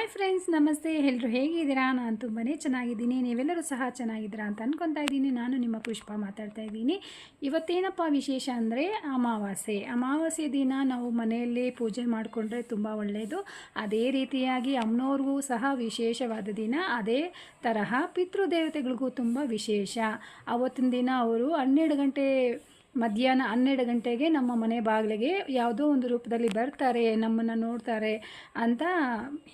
Hi friends, ನಮಸ್ತೆ. ಎಲ್ಲರೂ ಹೇಗಿದ್ದೀರಾ? ನಾನು ತುಂಬಾ ಚೆನ್ನಾಗಿದ್ದೀನಿ. ನೀವೆಲ್ಲರೂ ಸಹ ಚೆನ್ನಾಗಿದ್ದೀರಾ ಅಂತ ಅನ್ಕೊತಾ ಇದ್ದೀನಿ. ನಾನು ನಿಮ್ಮ ಪುಷ್ಪ ಮಾತಾಡ್ತಾ ಇದ್ದೀನಿ. ಇವತ್ತೇನಪ್ಪ ವಿಶೇಷ ಅಂದರೆ ಅಮಾವಾಸ್ಯೆ. ಅಮಾವಾಸ್ಯೆ ದಿನ ನಾವು ಮನೆಯಲ್ಲಿ ಪೂಜೆ ಮಾಡಿಕೊಂಡ್ರೆ ತುಂಬ ಒಳ್ಳೆಯದು ಅದೇ ರೀತಿಯಾಗಿ ಅಮ್ಮನವ್ರಿಗೂ ಸಹ ವಿಶೇಷವಾದ ದಿನ. ಅದೇ ತರಹ ಪಿತೃದೇವತೆಗಳಿಗೂ ತುಂಬ ವಿಶೇಷ. ಅವತ್ತಿನ ದಿನ ಅವರು ಹನ್ನೆರಡು ಗಂಟೆ ಮಧ್ಯಾಹ್ನ ಹನ್ನೆರಡು ಗಂಟೆಗೆ ನಮ್ಮ ಮನೆ ಬಾಗಿಲಿಗೆ ಯಾವುದೋ ಒಂದು ರೂಪದಲ್ಲಿ ಬರ್ತಾರೆ, ನಮ್ಮನ್ನು ನೋಡ್ತಾರೆ ಅಂತ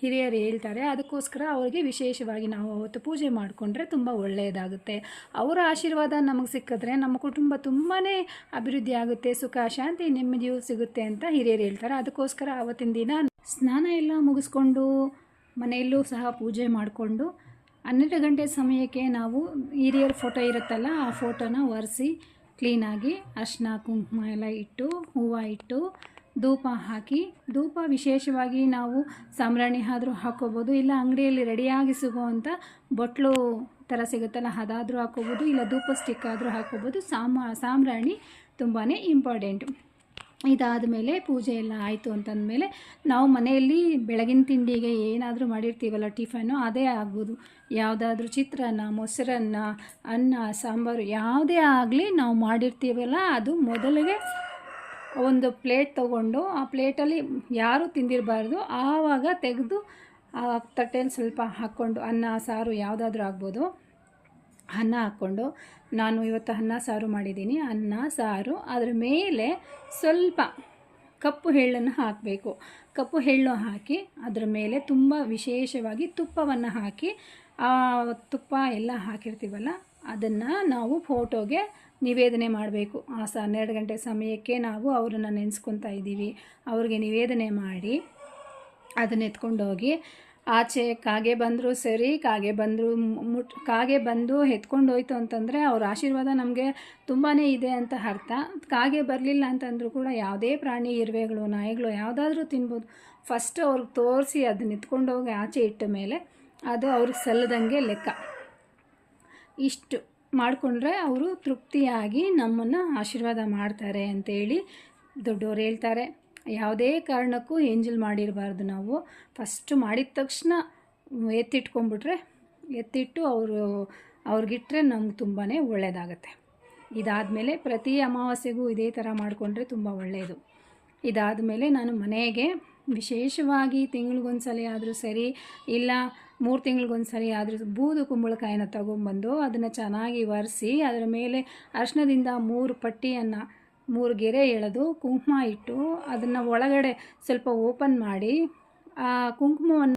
ಹಿರಿಯರು ಹೇಳ್ತಾರೆ. ಅದಕ್ಕೋಸ್ಕರ ಅವರಿಗೆ ವಿಶೇಷವಾಗಿ ನಾವು ಅವತ್ತು ಪೂಜೆ ಮಾಡಿಕೊಂಡ್ರೆ ತುಂಬ ಒಳ್ಳೆಯದಾಗುತ್ತೆ. ಅವರ ಆಶೀರ್ವಾದ ನಮಗೆ ಸಿಕ್ಕಿದ್ರೆ ನಮ್ಮ ಕುಟುಂಬ ತುಂಬಾ ಅಭಿವೃದ್ಧಿ ಆಗುತ್ತೆ, ಸುಖ, ಶಾಂತಿ, ನೆಮ್ಮದಿಯೂ ಸಿಗುತ್ತೆ ಅಂತ ಹಿರಿಯರು ಹೇಳ್ತಾರೆ. ಅದಕ್ಕೋಸ್ಕರ ಅವತ್ತಿನ ದಿನ ಸ್ನಾನ ಎಲ್ಲ ಮುಗಿಸ್ಕೊಂಡು ಮನೆಯಲ್ಲೂ ಸಹ ಪೂಜೆ ಮಾಡಿಕೊಂಡು ಹನ್ನೆರಡು ಗಂಟೆ ಸಮಯಕ್ಕೆ ನಾವು ಹಿರಿಯರ ಫೋಟೋ ಇರುತ್ತಲ್ಲ, ಆ ಫೋಟೋನ ಒರೆಸಿ ಕ್ಲೀನಾಗಿ ಅರ್ಶಿನ ಕುಂಕುಮ ಎಲ್ಲ ಇಟ್ಟು, ಹೂವು ಇಟ್ಟು ಧೂಪ ಹಾಕಿ, ಧೂಪ ವಿಶೇಷವಾಗಿ ನಾವು ಸಾಂಬ್ರಾಣಿ ಆದರೂ ಹಾಕೋಬೋದು, ಇಲ್ಲ ಅಂಗಡಿಯಲ್ಲಿ ರೆಡಿಯಾಗಿ ಸಿಗುವಂಥ ಬೊಟ್ಲು ಥರ ಸಿಗುತ್ತಲ್ಲ, ಅದಾದರೂ ಹಾಕೋಬೋದು, ಇಲ್ಲ ಧೂಪ ಸ್ಟಿಕ್ ಆದರೂ ಹಾಕೋಬೋದು, ಸಾಮ, ಸಾಂಬ್ರಾಣಿ ತುಂಬಾ ಇಂಪಾರ್ಟೆಂಟು ಇದಾದ ಮೇಲೆ ಪೂಜೆ ಎಲ್ಲ ಆಯಿತು ಅಂತಂದಮೇಲೆ ನಾವು ಮನೆಯಲ್ಲಿ ಬೆಳಗಿನ ತಿಂಡಿಗೆ ಏನಾದರೂ ಮಾಡಿರ್ತೀವಲ್ಲ ಟಿಫನ್ನು, ಅದೇ ಆಗ್ಬೋದು. ಯಾವುದಾದ್ರೂ ಚಿತ್ರಾನ್ನ, ಮೊಸರನ್ನ, ಅನ್ನ, ಸಾಂಬಾರು ಯಾವುದೇ ಆಗಲಿ ನಾವು ಮಾಡಿರ್ತೀವಲ್ಲ, ಅದು ಮೊದಲಿಗೆ ಒಂದು ಪ್ಲೇಟ್ ತೊಗೊಂಡು ಆ ಪ್ಲೇಟಲ್ಲಿ ಯಾರೂ ತಿಂದಿರಬಾರ್ದು, ಆವಾಗ ತೆಗೆದು ಆ ತಟ್ಟೆಯಲ್ಲಿ ಸ್ವಲ್ಪ ಹಾಕ್ಕೊಂಡು ಅನ್ನ, ಸಾರು ಯಾವುದಾದ್ರೂ ಆಗ್ಬೋದು. ಅನ್ನ ಹಾಕ್ಕೊಂಡು ನಾನು ಇವತ್ತು ಅನ್ನ ಸಾರು ಮಾಡಿದ್ದೀನಿ. ಅನ್ನ, ಸಾರು, ಅದರ ಮೇಲೆ ಸ್ವಲ್ಪ ಕಪ್ಪು ಎಳ್ಳನ್ನು ಹಾಕಬೇಕು. ಕಪ್ಪು ಎಳ್ಳು ಹಾಕಿ ಅದರ ಮೇಲೆ ತುಂಬ ವಿಶೇಷವಾಗಿ ತುಪ್ಪವನ್ನು ಹಾಕಿ, ಆ ತುಪ್ಪ ಎಲ್ಲ ಹಾಕಿರ್ತೀವಲ್ಲ, ಅದನ್ನು ನಾವು ಫೋಟೋಗೆ ನಿವೇದನೆ ಮಾಡಬೇಕು. ಆ ಸ, ಹನ್ನೆರಡು ಗಂಟೆ ಸಮಯಕ್ಕೆ ನಾವು ಅವರನ್ನು ನೆನೆಸ್ಕೊತಾ ಇದ್ದೀವಿ. ಅವ್ರಿಗೆ ನಿವೇದನೆ ಮಾಡಿ ಅದನ್ನ ಎತ್ಕೊಂಡೋಗಿ ಆಚೆ ಕಾಗೆ ಬಂದರೂ ಸರಿ, ಕಾಗೆ ಬಂದರು ಮುಟ್, ಕಾಗೆ ಬಂದು ಎತ್ಕೊಂಡು ಹೋಯ್ತು ಅಂತಂದರೆ ಅವ್ರ ಆಶೀರ್ವಾದ ನಮಗೆ ತುಂಬಾ ಇದೆ ಅಂತ ಅರ್ಥ. ಕಾಗೆ ಬರಲಿಲ್ಲ ಅಂತಂದರೂ ಕೂಡ ಯಾವುದೇ ಪ್ರಾಣಿ, ಇರುವೆಗಳು, ನಾಯಿಗಳು ಯಾವುದಾದ್ರೂ ತಿನ್ಬೋದು. ಫಸ್ಟ್ ಅವ್ರಿಗೆ ತೋರಿಸಿ ಅದನ್ನ ಎತ್ಕೊಂಡು ಹೋಗಿ ಆಚೆ ಇಟ್ಟ ಮೇಲೆ ಅದು ಅವ್ರಿಗೆ ಸಲ್ಲದಂಗೆ ಲೆಕ್ಕ. ಇಷ್ಟು ಮಾಡಿಕೊಂಡ್ರೆ ಅವರು ತೃಪ್ತಿಯಾಗಿ ನಮ್ಮನ್ನು ಆಶೀರ್ವಾದ ಮಾಡ್ತಾರೆ ಅಂತೇಳಿ ದೊಡ್ಡವ್ರು ಹೇಳ್ತಾರೆ. ಯಾವುದೇ ಕಾರಣಕ್ಕೂ ಏಂಜಲ್ ಮಾಡಿರಬಾರ್ದು ನಾವು. ಫಸ್ಟು ಮಾಡಿದ ತಕ್ಷಣ ಎತ್ತಿಟ್ಕೊಂಡ್ಬಿಟ್ರೆ, ಎತ್ತಿಟ್ಟು ಅವರು, ಅವ್ರಿಗಿಟ್ರೆ ನಮ್ಗೆ ತುಂಬಾ ಒಳ್ಳೆಯದಾಗತ್ತೆ ಇದಾದಮೇಲೆ ಪ್ರತಿ ಅಮಾವಾಸ್ಯೆಗೂ ಇದೇ ಥರ ಮಾಡಿಕೊಂಡ್ರೆ ತುಂಬ ಒಳ್ಳೆಯದು ಇದಾದಮೇಲೆ ನಾನು ಮನೆಗೆ ವಿಶೇಷವಾಗಿ ತಿಂಗಳಿಗೊಂದು ಸಲ ಆದರೂ ಸರಿ, ಇಲ್ಲ ಮೂರು ತಿಂಗಳಿಗೊಂದು ಸರಿ ಆದರೂ ಬೂದು ಕುಂಬಳಕಾಯಿನ ತೊಗೊಂಬಂದು ಅದನ್ನು ಚೆನ್ನಾಗಿ ಒರೆಸಿ, ಅದರ ಮೇಲೆ ಅರ್ಶಿನದಿಂದ ಮೂರು ಪಟ್ಟಿಯನ್ನು ಮೂರು ಗೆರೆ ಎಳೆದು ಕುಂಕುಮ ಇಟ್ಟು ಅದನ್ನು ಒಳಗಡೆ ಸ್ವಲ್ಪ ಓಪನ್ ಮಾಡಿ ಆ ಕುಂಕುಮವನ್ನು